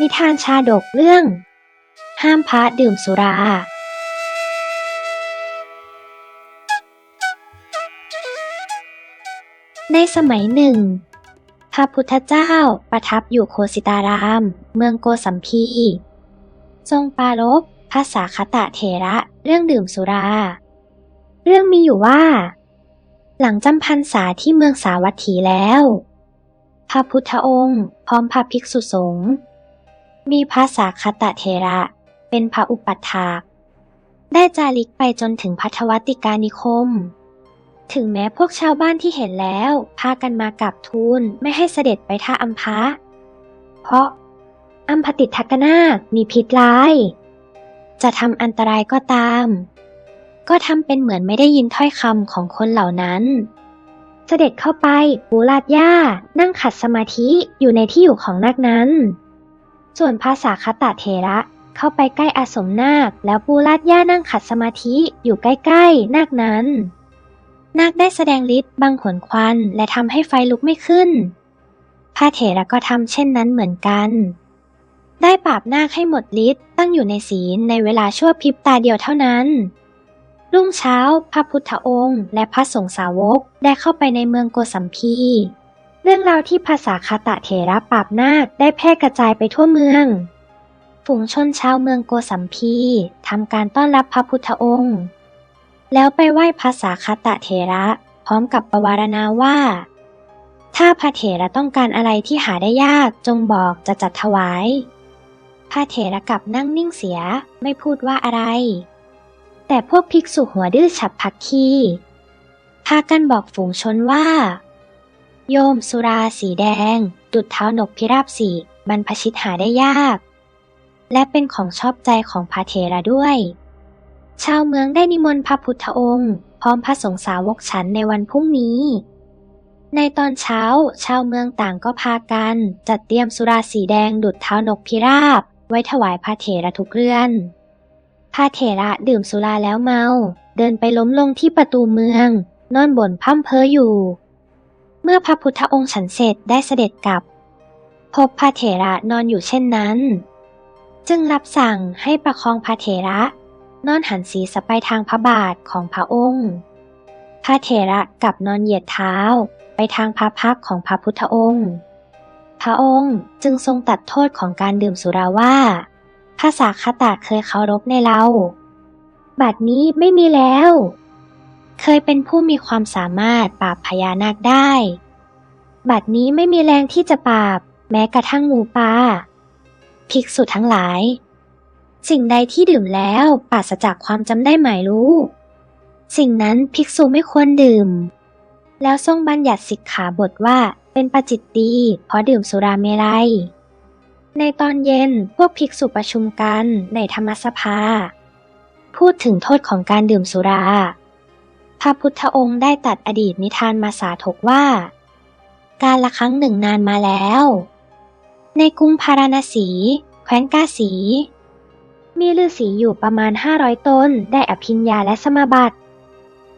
นิทานชาดกเรื่อง ห้ามพระดื่มสุรา ในสมัยหนึ่ง พระพุทธเจ้าประทับอยู่โคสิตาราม เมืองโกสัมพี ทรงปรารภภาษาคตะเถระเรื่องดื่มสุรา เรื่องมีอยู่ว่า หลังจำพรรษาที่เมืองสาวัตถีแล้ว พระพุทธองค์ พร้อมพระภิกษุสงฆ์ มีภาษาคตะเถระ เป็นพระอุปัฏฐากได้จาริกไปจนถึงพัทวัติกานิคม ถึงแม้พวกชาวบ้านที่เห็นแล้ว พากันมากราบทูลไม่ให้เสด็จไปท่าอัมพะ เพราะอัมพติทักนาคมีพิษร้าย จะทำอันตรายก็ตาม ก็ทำเป็นเหมือนไม่ได้ยินถ้อยคำของคนเหล่านั้น เสด็จเข้าไปปูลาดย่านั่งขัดสมาธิอยู่ในที่อยู่ของนาคนั้น ส่วนภาษาคตะเถระเข้าไปใกล้อาสมนาค แล้วปูลาดย่านั่งขัดสมาธิอยู่ใกล้ๆ นาคนั้น นาคได้แสดงฤทธิ์บังขนควันและทำให้ไฟลุกไม่ขึ้น พระเถระก็ทำเช่นนั้นเหมือนกัน ได้ปราบนาคให้หมดฤทธิ์ตั้งอยู่ในศีลในเวลาชั่วพริบตาเดียวเท่านั้น รุ่งเช้าพระพุทธองค์ และพระสงฆ์สาวกได้เข้าไปในเมืองโกสัมพี เรื่องราวที่ภาษาคาตะเถระปราบนาคได้แพร่กระจายไปทั่วเมือง ฝูงชนชาวเมืองโกสัมพีทำการต้อนรับพระพุทธองค์ แล้วไปไหว้ภาษาคาตะเถระพร้อมกับประวารณาว่า ถ้าพระเถระต้องการอะไรที่หาได้ยากจงบอกจะจัดถวาย พระเถระกลับนั่งนิ่งเสียไม่พูดว่าอะไร แต่พวกภิกษุหัวดื้อฉับพักคีพากันบอกฝูงชนว่า โยมสุราสีแดง ดุดเท้านกพิราบสีบรรพชิตหาได้ยาก และเป็นของชอบใจของพระเถระด้วย ชาวเมืองได้นิมนต์พระพุทธองค์ พร้อมพระสงฆ์สาวกฉันในวันพรุ่งนี้ ในตอนเช้า ชาวเมืองต่างก็พากัน จัดเตรียมสุราสีแดงดุดเท้านกพิราบ ไว้ถวายพระเถระทุกเรือนพระเถระดื่มสุราแล้วเมา เดินไปล้มลงที่ประตูเมือง นอนบ่นพร่ำเพ้ออยู่ เมื่อพระพุทธองค์ฉันเสร็จได้เสด็จกลับ พบพระเถระนอนอยู่เช่นนั้น จึงรับสั่งให้ประคองพระเถระ นอนหันศีรษะไปทางพระบาทของพระองค์ พระเถระกลับนอนเหยียดเท้าไปทางพระพักของพระพุทธองค์ พระองค์จึงทรงตัดโทษของการดื่มสุราว่า ภาษาคตะเคยเคารพในเรา บัดนี้ไม่มีแล้ว เคยเป็นผู้มีความสามารถปราบพญานาคได้ บัดนี้ไม่มีแรงที่จะปราบ แม้กระทั่งหมูป่าภิกษุทั้งหลาย สิ่งใดที่ดื่มแล้วปราศจากความจำได้หมายรู้ สิ่งนั้นภิกษุไม่ควรดื่ม แล้วทรงบัญญัติสิกขาบทว่าเป็นปาจิตตีเพราะดื่มสุราเมลัย ในตอนเย็นพวกภิกษุประชุมกันในธรรมสภา พูดถึงโทษของการดื่มสุรา พระพุทธองค์ได้ตัดอดีตนิทานมาสาธกว่า การละครั้งหนึ่งนานมาแล้ว ในกรุงพาราณสี แคว้นกาสี มีฤาษีอยู่ประมาณ 500 ตนได้อภิญญาและสมาบัติ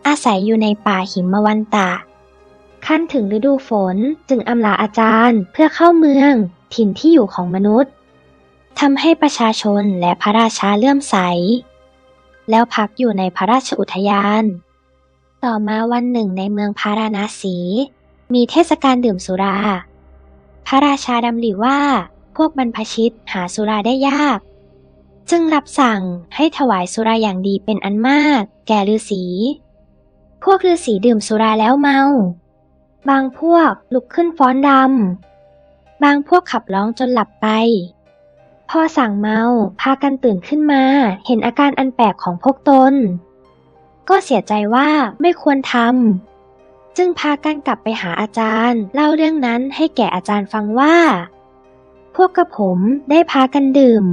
อาศัยอยู่ในป่าหิมวันตะขั้นถึงฤดูฝนจึงอำลาอาจารย์เพื่อเข้าเมืองถิ่นที่อยู่ของมนุษย์ทำให้ประชาชนและพระราชาเลื่อมใส แล้วพักอยู่ในพระราชอุทยาน ต่อมาวันหนึ่งในเมืองพาราณสี มีเทศกาลดื่มสุรา พระราชาดำริว่าพวกบรรพชิตหาสุราได้ยาก จึงรับสั่งให้ถวายสุราอย่างดีเป็นอันมาก แก่ฤาษี พวกฤาษีดื่มสุราแล้วเมา บางพวกลุกขึ้นฟ้อนรำบางพวกขับร้องจนหลับไป พอสั่งเมาพากันตื่นขึ้นมาเห็นอาการอันแปลกของพวกตน ก็เสียใจว่าไม่ควรทำจึงพากันกลับไปหาอาจารย์ เล่าเรื่องนั้นให้แก่อาจารย์ฟังว่า พวกกระผมได้พากันดื่ม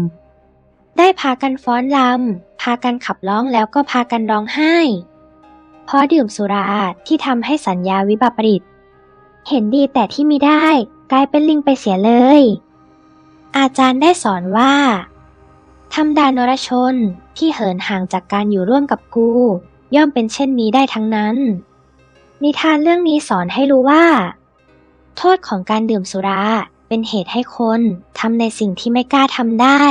ได้พากันฟ้อนรำพากันขับร้องแล้วก็พากันร้องไห้ เพราะดื่มสุราที่ทำให้สัญญาวิบัติปริต เห็นดีแต่ที่มีได้ กลายเป็นลิงไปเสียเลย อาจารย์ได้สอนว่าธรรมดานรชนที่เหินห่างจากการอยู่ร่วมกับกู ย่อมเป็นเช่นนี้ได้ทั้งนั้น นิทานเรื่องนี้สอนให้รู้ว่า โทษของการดื่มสุราเป็นเหตุให้คนทำในสิ่งที่ไม่กล้าทำได้